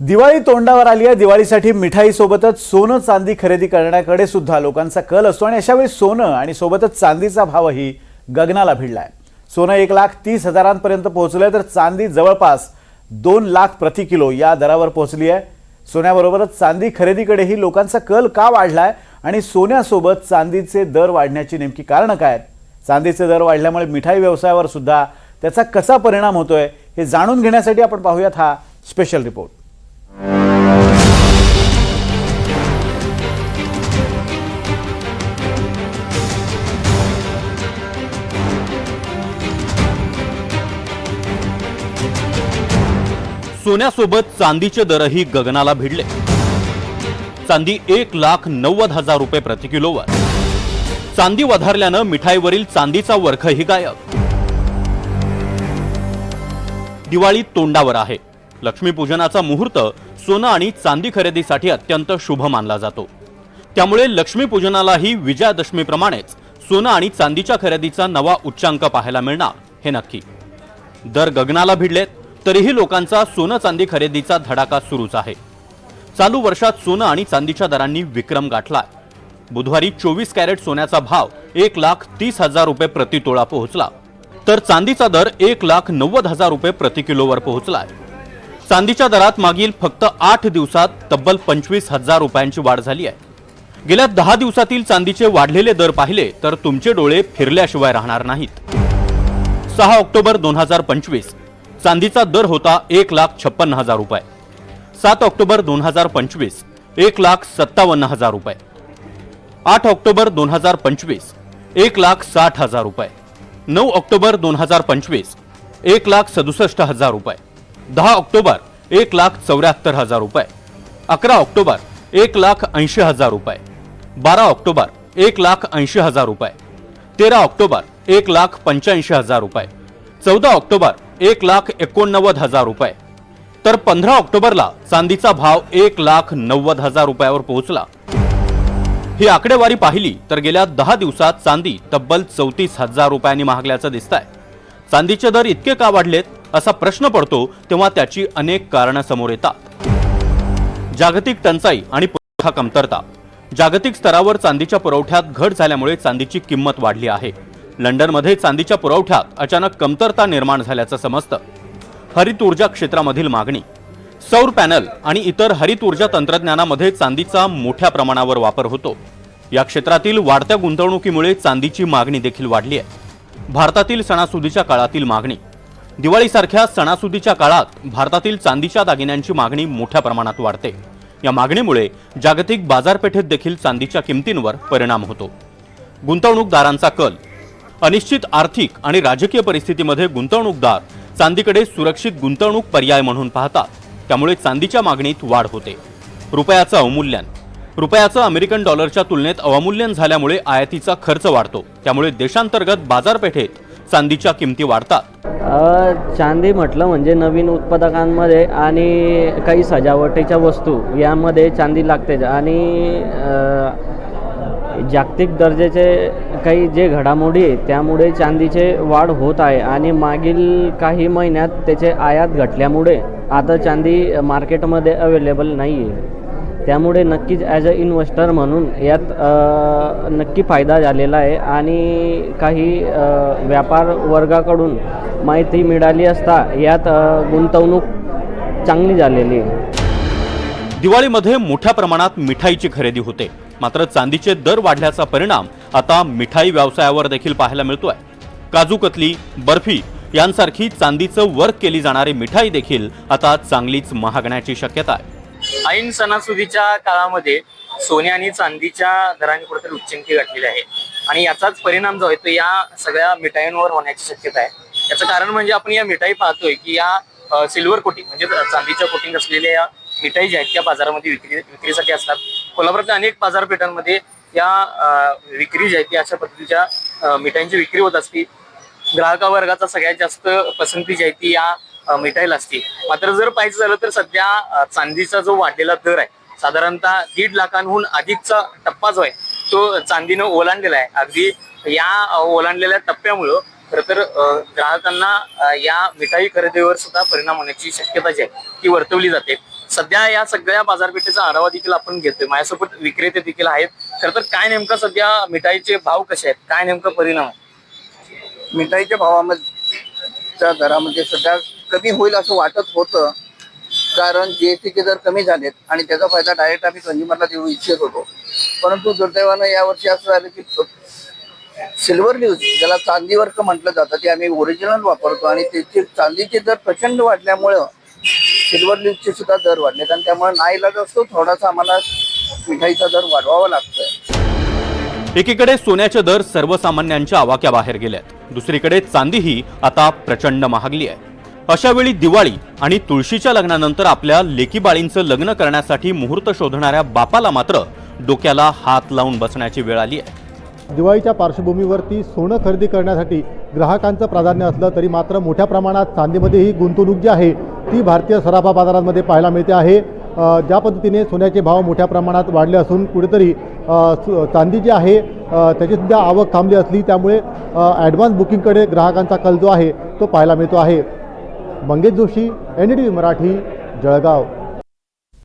दिवाळी तोंडावर आली आहे. दिवाळीसाठी मिठाई सोबतच सोनं चांदी खरेदी करण्याकडे सुद्धा लोकांचा कल असतो आणि अशावेळी सोनं आणि सोबतच चांदीचा भावही गगनाला भिडला आहे सोनं एक लाख तीस हजारांपर्यंत पोहोचलं आहे तर चांदी जवळपास दोन लाख प्रति किलो या दरावर पोहोचली आहे. सोन्याबरोबरच चांदी खरेदीकडेही लोकांचा कल का वाढला आहे आणि सोन्यासोबत चांदीचे दर वाढण्याची नेमकी कारणं काय आहेत? चांदीचे दर वाढल्यामुळे मिठाई व्यवसायावर सुद्धा त्याचा कसा परिणाम होतोय हे जाणून घेण्यासाठी आपण पाहूयात हा स्पेशल रिपोर्ट सोन्यासोबत चांदीचे दरही गगनाला भिडले. चांदी एक लाख नव्वद हजार रुपये प्रति किलोवर. चांदी वधारल्यानं मिठाईवरील चांदीचा वर्खही गायब. दिवाळी तोंडावर आहे. लक्ष्मीपूजनाचा मुहूर्त सोनं आणि चांदी खरेदीसाठी अत्यंत शुभ मानला जातो. त्यामुळे लक्ष्मीपूजनालाही विजयादशमीप्रमाणेच सोनं आणि चांदीच्या खरेदीचा नवा उच्चांक पाहायला मिळणार हे नक्की. दर गगनाला भिडलेत. तरीही लोकांचा सोनं चांदी खरेदीचा धडाका सुरूच आहे. चालू वर्षात सोनं आणि चांदीच्या दरांनी विक्रम गाठला बुधवारी चोवीस कॅरेट सोन्याचा भाव एक लाख तीस हजार रुपये प्रति तोळा पोहोचला. तर चांदीचा दर एक लाख नव्वद हजार रुपये प्रति किलोवर पोहोचलाय. चांदीच्या दरात मागील फक्त आठ दिवसात तब्बल पंचवीस हजार रुपयांची वाढ झाली आहे. गेल्या दहा दिवसातील चांदीचे वाढलेले दर पाहिले तर तुमचे डोळे फिरल्याशिवाय राहणार नाहीत. सहा ऑक्टोबर दोन हजार पंचवीस. चांदीचा दर होता एक लाख छप्पन्न हजार रुपये. सात ऑक्टोबर दोन हजार पंचवीस एक लाख सत्तावन्न हजार रुपये. आठ ऑक्टोबर दोन हजार पंचवीस एक लाख साठ हजार रुपये. नऊ ऑक्टोबर दोन हजार पंचवीस एक लाख सदुसष्ट हजार रुपये. दहा ऑक्टोबर एक लाख चौऱ्याहत्तर हजार रुपये. अकरा ऑक्टोबर एक लाख ऐंशी हजार रुपये. बारा ऑक्टोबर एक लाख ऐंशी हजार रुपये. तेरा ऑक्टोबर एक लाख पंच्याऐंशी हजार रुपये. चौदा ऑक्टोबर एक लाख एकोणनव्वद हजार रुपये. तर पंधरा ऑक्टोबरला चांदीचा भाव एक लाख नव्वद हजार रुपयावर पोहोचला. ही आकडेवारी पाहिली तर गेल्या दहा दिवसात चांदी तब्बल चौतीस हजार रुपयांनी महागल्याचं दिसत आहे चांदीचे दर इतके का वाढलेत असा प्रश्न पडतो तेव्हा त्याची अनेक कारणं समोर येतात. जागतिक टंचाई आणि पुरवठा कमतरता. जागतिक स्तरावर चांदीच्या पुरवठ्यात घट झाल्यामुळे चांदीची किंमत वाढली आहे. लंडनमध्ये चांदीच्या पुरवठ्यात अचानक कमतरता निर्माण झाल्याचं समजतं. हरित ऊर्जा क्षेत्रामधील मागणी सौर पॅनल आणि इतर हरित ऊर्जा तंत्रज्ञानामध्ये चांदीचा मोठ्या प्रमाणावर वापर होतो. या क्षेत्रातील वाढत्या गुंतवणुकीमुळे चांदीची मागणी देखील वाढली आहे. भारतातील सणासुदीच्या काळातील मागणी दिवाळीसारख्या सणासुदीच्या काळात भारतातील चांदीच्या दागिन्यांची मागणी मोठ्या प्रमाणात वाढते. या मागणीमुळे जागतिक बाजारपेठेत देखील चांदीच्या किमतींवर परिणाम होतो. गुंतवणूकदारांचा कल अनिश्चित आर्थिक आणि राजकीय परिस्थितीमध्ये गुंतवणूकदार चांदीकडे सुरक्षित गुंतवणूक पर्याय म्हणून पाहतात. त्यामुळे चांदीच्या मागणीत वाढ होते. रुपयाचं अवमूल्यन. रुपयाचं अमेरिकन डॉलरच्या तुलनेत अवमूल्यन झाल्यामुळे आयातीचा खर्च वाढतो. त्यामुळे देशांतर्गत बाजारपेठेत चांदीच्या किमती वाढतात. चांदी म्हटलं म्हणजे नवीन उत्पादकांमध्ये आणि काही सजावटीच्या वस्तू यामध्ये चांदी लागतेच आणि जागतिक दर्जाचे काही जे घडामोडी आहे त्यामुळे चांदीचे वाढ होत आहे आणि मागील काही महिन्यात त्याचे आयात घटल्यामुळे आता चांदी मार्केटमध्ये अवेलेबल नाही आहे त्यामुळे नक्कीच ॲज अ इन्व्हेस्टर म्हणून यात नक्की फायदा झालेला आहे आणि काही व्यापार वर्गाकडून माहिती मिळाली असता यात गुंतवणूक चांगली झालेली आहे. दिवाळीमध्ये मोठ्या प्रमाणात मिठाईची खरेदी होते. मात्र चांदीचे दर वाढल्याचा परिणाम आता मिठाई व्यवसायावर देखील पाहायला मिळतोय. काजू कतली बर्फी यांसारखी चांदीचं वर्क केली जाणारी मिठाई देखील आता चांगलीच महागण्याची शक्यता आहे. ऐन सणासुदीच्या काळामध्ये सोने आणि चांदीच्या दराने कुठेतरी उच्चंकी गाठलेली आहे. आणि याचाच परिणाम जो आहे तो या सगळ्या मिठाईंवर होण्याची शक्यता आहे. याचं कारण म्हणजे आपण या मिठाई पाहतोय की या सिल्वर कोटिंग म्हणजे चांदीच्या कोटिंग असलेल्या या मिठाई ज्या आहेत त्या बाजारामध्ये विक्री विक्रीसाठी असतात. कोल्हापुरातल्या अनेक बाजारपेठांमध्ये या विक्री जी आहे ती अशा पद्धतीच्या मिठाईंची विक्री होत असते. ग्राहका वर्गाचा सगळ्यात जास्त पसंती जी आहे ती या मिठाईला असते. मात्र जर पाहायचं झालं तर सध्या चांदीचा जो वाढलेला दर आहे साधारणतः दीड लाखांहून अधिकचा टप्पा जो आहे तो चांदीनं ओलांडलेला आहे. अगदी या ओलांडलेल्या टप्प्यामुळं खरं तर ग्राहकांना या मिठाई खरेदीवर सुद्धा परिणाम होण्याची शक्यता जी आहे ती वर्तवली जाते. सध्या या सगळ्या बाजारपेठेचा आढावा देखील आपण घेतोय. माझ्यासोबत विक्रेते देखील आहेत. खर तर काय नेमकं सध्या मिठाईचे भाव कसे आहेत? काय नेमकं परिणाम आहे मिठाईच्या भावामध्ये दरामध्ये सध्या कमी होईल असं वाटत होतं. कारण जीएसटीचे दर कमी झालेत आणि त्याचा फायदा डायरेक्ट आम्ही कंझ्युमरला देऊ इच्छित होतो. परंतु दुर्दैवानं यावर्षी असं झालं की सिल्वर न्यूज ज्याला चांदी वर्क म्हटलं जातं ते आम्ही ओरिजिनल वापरतो आणि त्याचे चांदीचे दर प्रचंड वाढल्यामुळं सिल्वर न्यूजचे सुद्धा दर वाढलेत आणि त्यामुळे नाईलाज असतो थोडासा आम्हाला मिठाईचा दर वाढवावा लागतोय. एकीकडे सोन्याचे दर सर्वसामान्यांच्या आवाक्याबाहेर गेल्यात दुसरीकडे चांदीही आता प्रचंड महागली आहे. अशा वेळी दिवाळी आणि तुळशीच्या लग्नानंतर आपल्या लेकीबाळींचं लग्न करण्यासाठी मुहूर्त शोधणाऱ्या बापाला मात्र डोक्याला हात लावून बसण्याची वेळ आली आहे. दिवाळीच्या पार्श्वभूमीवरती सोनं खरेदी करण्यासाठी ग्राहकांचं प्राधान्य असलं तरी मात्र मोठ्या प्रमाणात चांदीमध्ये ही गुंतवणूक जी आहे ती भारतीय सराफा बाजारांमध्ये पाहायला मिळते आहे. ज्या पद्धतीने सोन्याचे भाव मोठ्या प्रमाणात वाढले असून कुठेतरी सु- चांदी जी आहे त्याचीसुद्धा आवक थांबली असली त्यामुळे ॲडव्हान्स बुकिंगकडे ग्राहकांचा कल जो आहे तो पाहायला मिळतो आहे. Mangesh Joshi N D Marathi Jalgaon.